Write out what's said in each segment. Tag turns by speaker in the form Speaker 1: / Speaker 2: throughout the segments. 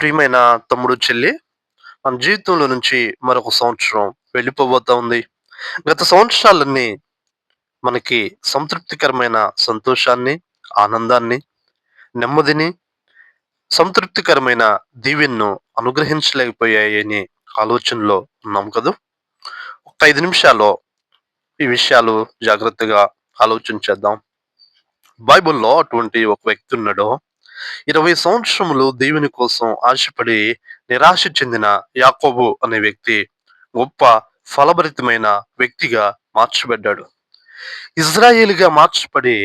Speaker 1: ప్రియమైన తమ్ముడు చెల్లి. మన జీవితంలో నుంచి మరొక సంవత్సరం వెళ్ళిపోబోతా ఉంది గత సంవత్సరాలన్నీ మనకి సంతృప్తికరమైన సంతోషాన్ని ఆనందాన్ని నెమ్మదిని సంతృప్తికరమైన దీవెన్ను అనుగ్రహించలేకపోయాయని ఆలోచనలో ఉన్నాం కదా? ఒక ఐదు నిమిషాల్లో ఈ విషయాలు జాగ్రత్తగా ఆలోచించేద్దాం బైబిల్లో అటువంటి ఒక వ్యక్తి ఉన్నాడు. ఇరవై సంవత్సరములు దేవుని కోసం ఆశపడి నిరాశ చెందిన యాకోబు అనే వ్యక్తి గొప్ప ఫలభరితమైన వ్యక్తిగా మార్చబడ్డాడు. ఇజ్రాయేల్గా మార్చబడి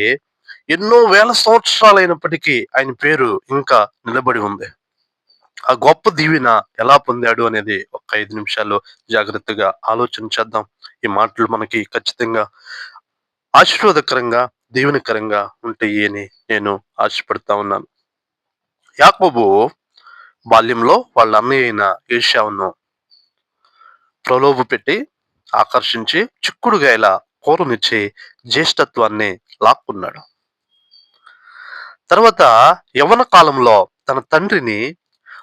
Speaker 1: ఎన్నో వేల సంవత్సరాలైనప్పటికీ ఆయన పేరు ఇంకా నిలబడి ఉంది. ఆ గొప్ప దీవెన ఎలా పొందాడు అనేది ఒక ఐదు నిమిషాలు జాగ్రత్తగా ఆలోచన చేద్దాం. ఈ మాటలు మనకి ఖచ్చితంగా ఆశీర్వాదకరంగా దీవెనకరంగా ఉంటాయి అని నేను ఆశపడతా ఉన్నాను. యాకోబు బాల్యంలో వాళ్ళ అన్నయ్య అయిన ఏషావును ప్రలోభ పెట్టి ఆకర్షించి చిక్కుడుగాయల కూరనిచ్చి జ్యేష్ఠత్వాన్ని లాక్కున్నాడు. తర్వాత యవన కాలంలో తన తండ్రిని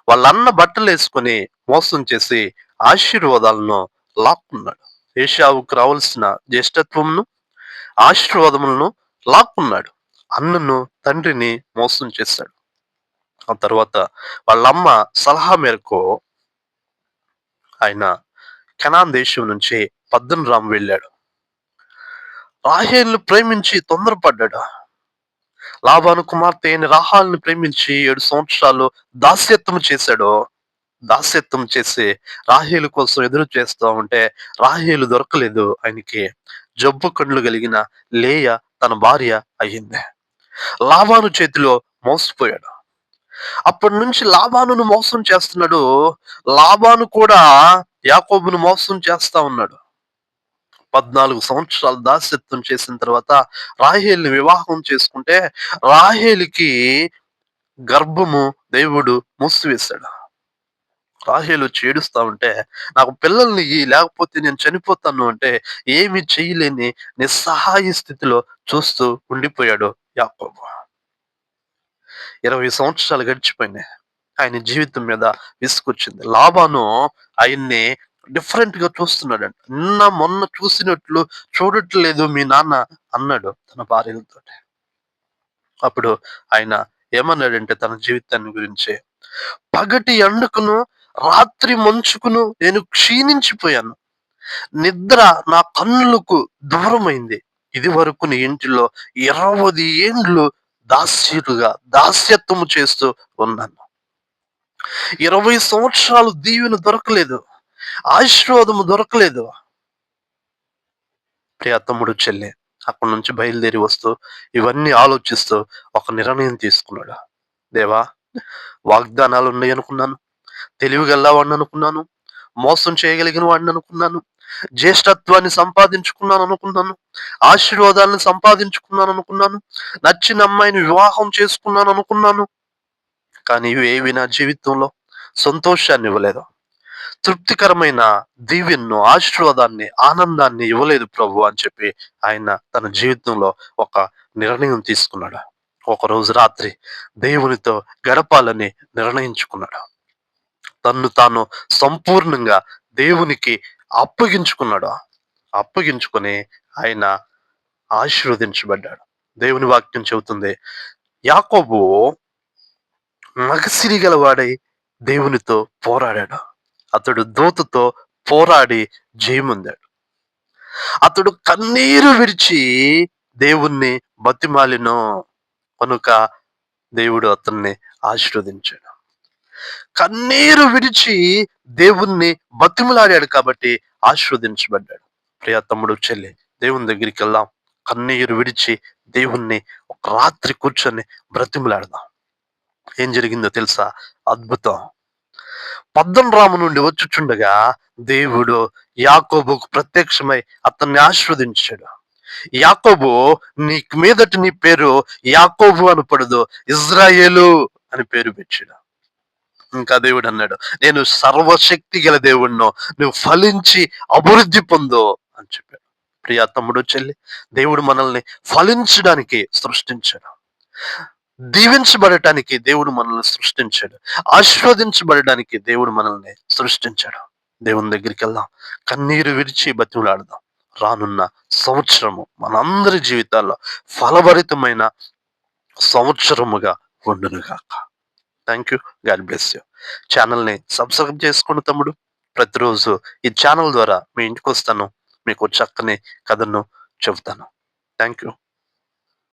Speaker 1: వాళ్ళ అన్న బట్టలు వేసుకొని మోసం చేసి ఆశీర్వాదాలను లాక్కున్నాడు. ఏషావుకు రావాల్సిన జ్యేష్ఠత్వంను ఆశీర్వాదములను లాక్కున్నాడు. అన్నను తండ్రిని మోసం చేశాడు. ఆ తర్వాత వాళ్ళమ్మ సలహా మేరకు ఆయన కెనాన్ దేశం నుంచి పద్దన్ రామ్ వెళ్ళాడు. రాహేల్ను ప్రేమించి తొందరపడ్డాడు. లాభాను కుమార్తె అయిన రాహాల్ని ప్రేమించి ఏడు సంవత్సరాలు దాస్యత్వం చేశాడు. దాస్యత్వం చేసి రాహేలు కోసం ఎదురు చేస్తూ ఉంటే రాహేలు దొరకలేదు. ఆయనకి జబ్బు కండ్లు కలిగిన లేయ తన భార్య అయ్యింది. లాభాను చేతిలో మోసపోయాడు. అప్పటి నుంచి లాభాను మోసం చేస్తున్నాడు. లాభాను కూడా యాకోబును మోసం చేస్తా ఉన్నాడు. పద్నాలుగు సంవత్సరాలు దాస్యత్వం చేసిన తర్వాత రాహేల్ని వివాహం చేసుకుంటే రాహేలికి గర్భము దేవుడు మూసివేశాడు. రాహేలు చేడుస్తా ఉంటే నాకు పిల్లల్ని లేకపోతే నేను చనిపోతాను అంటే ఏమి చేయలేని నిస్సహాయ స్థితిలో చూస్తూ ఉండిపోయాడు యాకోబు. ఇరవై సంవత్సరాలు గడిచిపోయినాయి. ఆయన జీవితం మీద విసుకొచ్చింది లాభాను ఆయన్ని డిఫరెంట్గా చూస్తున్నాడు నిన్న మొన్న చూసినట్లు చూడట్లేదు మీ నాన్న అన్నాడు తన భార్యలతో అప్పుడు ఆయన ఏమన్నాడంటే తన జీవితాన్ని గురించి. పగటి ఎండకును రాత్రి మంచుకును నేను క్షీణించిపోయాను. నిద్ర నా కన్నులకు దూరమైంది. ఇది వరకు నీ ఇంటిలో ఇరవై ఏండ్లు దాస్యుడుగా దాస్యత్వము చేస్తూ ఉన్నాను. ఇరవై సంవత్సరాలు దీవెన దొరకలేదు. ఆశీర్వాదము దొరకలేదు. ప్రియతముడు తమ్ముడు చెల్లి అక్కడి నుంచి బయలుదేరి వస్తూ ఇవన్నీ ఆలోచిస్తూ ఒక నిర్ణయం తీసుకున్నాడు. దేవా వాగ్దానాలు ఉన్నాయి అనుకున్నాను. తెలివిగల్లా వాడిని అనుకున్నాను. మోసం చేయగలిగిన వాడిని అనుకున్నాను. జ్యేష్ఠత్వాన్ని సంపాదించుకున్నాను అనుకున్నాను ఆశీర్వాదాలను సంపాదించుకున్నాను అనుకున్నాను నచ్చిన అమ్మాయిని వివాహం చేసుకున్నాను అనుకున్నాను. కానీ ఇవేవి నా జీవితంలో సంతోషాన్ని ఇవ్వలేదు. తృప్తికరమైన దీవెన్ను ఆశీర్వాదాన్ని ఆనందాన్ని ఇవ్వలేదు ప్రభు అని చెప్పి ఆయన తన జీవితంలో ఒక నిర్ణయం తీసుకున్నాడు. ఒక రోజు రాత్రి దేవునితో గడపాలని నిర్ణయించుకున్నాడు. తన్ను తాను సంపూర్ణంగా దేవునికి అప్పగించుకున్నాడు. అప్పగించుకొని ఆయన ఆశీర్వదించబడ్డాడు. దేవుని వాక్యం చెబుతుంది యాకోబు మగసిరి గలవాడై దేవునితో పోరాడాడు. అతడు దూతతో పోరాడి జయముందాడు. అతడు కన్నీరు విడిచి దేవుణ్ణి బతిమాలినో. కనుక దేవుడు అతన్ని ఆశీర్వదించాడు. కన్నీరు విడిచి దేవుణ్ణి బతిమలాడాడు కాబట్టి ఆశీర్వదించబడ్డాడు. ప్రియా తమ్ముడు చెల్లి దేవుని దగ్గరికి వెళ్దాం. కన్నీరు విడిచి దేవుణ్ణి ఒక రాత్రి కూర్చొని బ్రతిమలాడదాం. ఏం జరిగిందో తెలుసా? అద్భుతం. పద్దం రాము నుండి వచ్చుచుండగా దేవుడు యాకోబుకు ప్రత్యక్షమై అతన్ని ఆశీర్వదించాడు. యాకోబు నీ మీదటి నీ పేరు యాకోబు అనపడదు ఇజ్రాయేలు అని పేరు పెట్టాడు. ఇంకా దేవుడు అన్నాడు నేను సర్వశక్తి గల దేవుణ్ణో నువ్వు ఫలించి అభివృద్ధి పొందు అని చెప్పాడు. ప్రియా తమ్ముడు చెల్లి దేవుడు మనల్ని ఫలించడానికి సృష్టించాడు. దీవించబడటానికి దేవుడు మనల్ని సృష్టించాడు. ఆస్వాదించబడటానికి దేవుడు మనల్ని సృష్టించాడు. దేవుని దగ్గరికి వెళ్దాం. కన్నీరు విరిచి బతిమలాడదాం. రానున్న సంవత్సరము మనందరి జీవితాల్లో ఫలభరితమైన సంవత్సరముగా ఉండునుగాక. Thank you God bless you ఛానల్ని సబ్స్క్రైబ్ చేసుకోండి తమ్ముడు. ప్రతిరోజు ఈ ఛానల్ ద్వారా మీ ఇంటికి వస్తాను మీకు చక్కని కథను చెబుతాను. Thank you